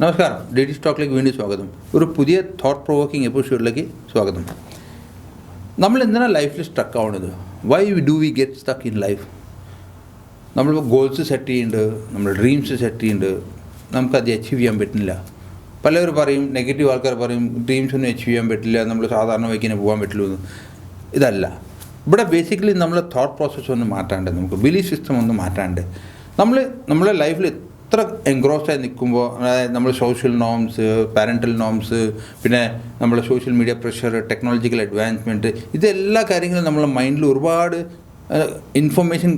നമസ്കാരം. D D സ്റ്റോക്കിലേക്ക് വീണ്ടും സ്വാഗതം. ഒരു പുതിയ തോട്ട് പ്രൊവോക്കിംഗ് എപ്പിസോഡിലേക്ക് സ്വാഗതം. നമ്മൾ എന്തിനാണ് ലൈഫിൽ സ്റ്റക്ക് ആവുന്നത്? Why do we get stuck in life നമ്മൾ ഗോൾസ് സെറ്റ് ചെയ്യുന്നുണ്ട് നമ്മൾ ഡ്രീംസ് സെറ്റ് ചെയ്യുന്നുണ്ട് നമുക്കത് അച്ചീവ് ചെയ്യാൻ പറ്റുന്നില്ല. പലവർ പറയും നെഗറ്റീവ് ആൾക്കാർ പറയും ഡ്രീംസ് ഒന്നും അച്ചീവ് ചെയ്യാൻ പറ്റില്ല നമ്മൾ സാധാരണ വൈക്കിനെ പോകാൻ പറ്റുള്ളൂ എന്ന്. ഇതല്ല. ഇവിടെ ബേസിക്കലി നമ്മളെ തോട്ട് പ്രോസസ്സ് ഒന്ന് മാറ്റാണ്ട് നമുക്ക്. ബിലീഫ് സിസ്റ്റം ഒന്ന് മാറ്റാണ്ട് നമ്മൾ നമ്മളെ ലൈഫിൽ എത്ര എൻഗ്രോസ്ഡായി നിൽക്കുമ്പോൾ അതായത് നമ്മൾ സോഷ്യൽ നോംസ് പാരന്റൽ നോംസ് പിന്നെ നമ്മൾ social media pressure technological advancement ഇതെല്ലാ കാര്യങ്ങളും നമ്മളെ മൈൻഡിൽ ഒരുപാട് ഇൻഫർമേഷൻ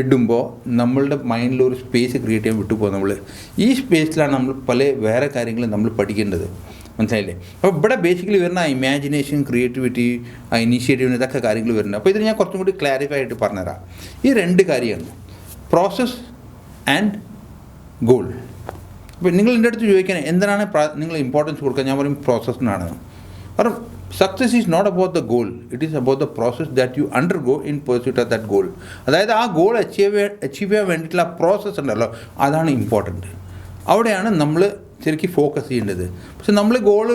ഇടുമ്പോൾ നമ്മളുടെ മൈൻഡിൽ ഒരു സ്പേസ് ക്രിയേറ്റ് ചെയ്യാൻ വിട്ടുപോകും നമ്മൾ ഈ സ്പേസിലാണ് നമ്മൾ പല വേറെ കാര്യങ്ങൾ നമ്മൾ പഠിക്കേണ്ടത്. മനസ്സിലായില്ലേ? അപ്പോൾ ഇവിടെ ബേസിക്കലി വരുന്ന ഇമാജിനേഷൻ ക്രിയേറ്റിവിറ്റി ആ ഇനീഷ്യേറ്റീവ് ഇതൊക്കെ കാര്യങ്ങൾ വരുന്നത് അപ്പോൾ ഇത് ഞാൻ കുറച്ചും കൂടി ക്ലാരിഫൈ ആയിട്ട് പറഞ്ഞുതരാം. ഈ രണ്ട് കാര്യമാണ് പ്രോസസ് ആൻഡ് ഗോൾ അപ്പോൾ നിങ്ങൾ എന്റെ അടുത്ത് ചോദിക്കാൻ എന്തിനാണ് നിങ്ങൾ ഇമ്പോർട്ടൻസ് കൊടുക്കുക ഞാൻ പറയും പ്രോസസ്സിനാണ് കാരണം success is not about the goal it is about the process that you undergo in pursuit of that goal അതായത് ആ ഗോൾ അച്ചീവ് അച്ചീവ് ചെയ്യാൻ വേണ്ടിയിട്ടുള്ള പ്രോസസ്സ് ഉണ്ടല്ലോ അതാണ് ഇമ്പോർട്ടന്റ് അവിടെയാണ് നമ്മൾ ശരിക്കും ഫോക്കസ് ചെയ്യേണ്ടത്. പക്ഷെ നമ്മൾ ഗോൾ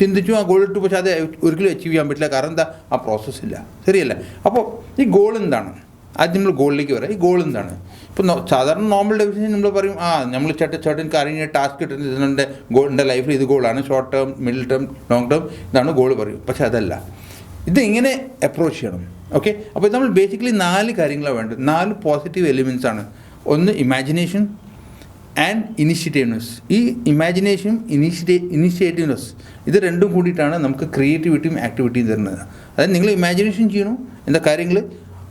ചിന്തിച്ചു ആ ഗോൾ ഇട്ടു പക്ഷേ അത് ഒരിക്കലും അച്ചീവ് ചെയ്യാൻ പറ്റില്ല. കാരണം എന്താ? ആ പ്രോസസ്സില്ല ശരിയല്ല? അപ്പോൾ ഈ ഗോൾ എന്താണ്? ആദ്യം നമ്മൾ ഗോളിലേക്ക് വരാം. ഈ ഗോൾ എന്താണ്? ഇപ്പോൾ സാധാരണ നോർമൽ ഡെഫിനേഷൻ നമ്മൾ പറയും ആ നമ്മൾ ചേട്ടൻ ചേട്ടൻ കാര്യങ്ങൾ ടാസ്ക് കിട്ടുന്ന ഇതിന്റെ ഗോൾ ലൈഫിൽ ഇത് ഗോളാണ് short term middle term long term ഇതാണ് ഗോൾ പറയും. പക്ഷേ അതല്ല. ഇത് എങ്ങനെ അപ്രോച്ച് ചെയ്യണം. ഓക്കെ അപ്പോൾ നമ്മൾ ബേസിക്കലി നാല് കാര്യങ്ങളാണ് വേണ്ടത്. നാല് പോസിറ്റീവ് എലിമെന്റ്സ് ആണ്. ഒന്ന് ഇമാജിനേഷൻ ആൻഡ് ഇനിഷ്യേറ്റീവ്നെസ് ഈ ഇമാജിനേഷൻ ഇനിഷ്യേറ്റീ ഇനിഷ്യേറ്റീവ്നെസ് ഇത് രണ്ടും കൂടിയിട്ടാണ് നമുക്ക് ക്രിയേറ്റിവിറ്റിയും ആക്ടിവിറ്റിയും തരുന്നത്. അതായത് നിങ്ങൾ ഇമാജിനേഷൻ ചെയ്യണം. എന്താ കാര്യങ്ങൾ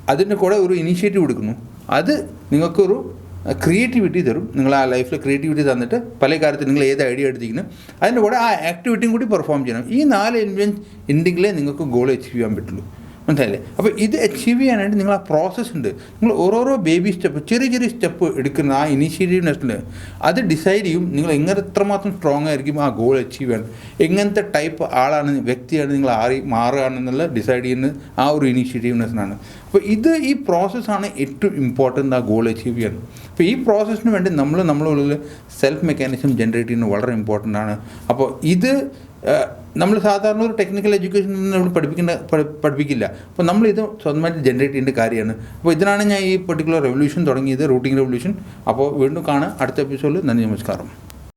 അതിന്റെ കൂടെ ഒരു ഇനീഷ്യേറ്റീവ് എടുക്കുന്നു. അത് നിങ്ങൾക്കൊരു ക്രിയേറ്റിവിറ്റി തരും. നിങ്ങൾ ആ ലൈഫിൽ ക്രിയേറ്റിവിറ്റി തന്നിട്ട് പല കാര്യത്തിൽ നിങ്ങൾ ഏത് ഐഡിയ എടുത്തിരിക്കുന്നു അതിന്റെ കൂടെ ആ ആക്ടിവിറ്റിയും കൂടി പെർഫോം ചെയ്യണം. ഈ നാല് ഇൻവെൻ ഉണ്ടെങ്കിലേ നിങ്ങൾക്ക് ഗോൾ അച്ചീവ് ചെയ്യാൻ പറ്റുള്ളൂ. മനസ്സിലായില്ലേ? അപ്പോൾ ഇത് അച്ചീവ് ചെയ്യാനായിട്ട് നിങ്ങൾ ആ പ്രോസസ്സ് ഉണ്ട്. നിങ്ങൾ ഓരോരോ ബേബി സ്റ്റെപ്പ് ചെറിയ ചെറിയ സ്റ്റെപ്പ് എടുക്കുന്ന ആ ഇനീഷ്യേറ്റീവ്നെസ്സിൽ അത് ഡിസൈഡ് ചെയ്യും നിങ്ങൾ എങ്ങനെ എത്രമാത്രം സ്ട്രോങ് ആയിരിക്കും ആ ഗോൾ അച്ചീവ് ചെയ്യാൻ. എങ്ങനത്തെ ടൈപ്പ് ആളാണ് വ്യക്തിയാണ് നിങ്ങൾ ആറി മാറുകയാണെന്നുള്ള ഡിസൈഡ് ചെയ്യുന്ന ആ ഒരു ഇനീഷ്യേറ്റീവ്നെസ്സിനാണ് അപ്പോൾ ഇത് ഈ പ്രോസസ്സാണ് ഏറ്റവും ഇമ്പോർട്ടന്റ് ആ ഗോൾ അച്ചീവ് ചെയ്യാൻ. അപ്പോൾ ഈ പ്രോസസ്സിന് വേണ്ടി നമ്മൾ നമ്മളുള്ളിൽ സെൽഫ് മെക്കാനിസം ജനറേറ്റ് ചെയ്യുന്നത് വളരെ ഇമ്പോർട്ടന്റ് ആണ്. അപ്പോൾ ഇത് നമ്മൾ സാധാരണ ഒരു ടെക്നിക്കൽ എഡ്യൂക്കേഷൻ നമ്മൾ പഠിപ്പിക്കേണ്ട പഠി- പഠിപ്പിക്കില്ല. അപ്പോൾ നമ്മൾ ഇത് സ്വന്തമായിട്ട് ജനറേറ്റ് ചെയ്യേണ്ട കാര്യമാണ്. അപ്പോൾ ഇതിനാണ് ഞാൻ ഈ പെർട്ടിക്കുലർ റെവല്യൂഷൻ തുടങ്ങിയത് റൂട്ടിംഗ് റെവല്യൂഷൻ അപ്പോൾ വീണ്ടും കാണാം. അടുത്ത എപ്പിസോഡിൽ നന്ദി നമസ്കാരം.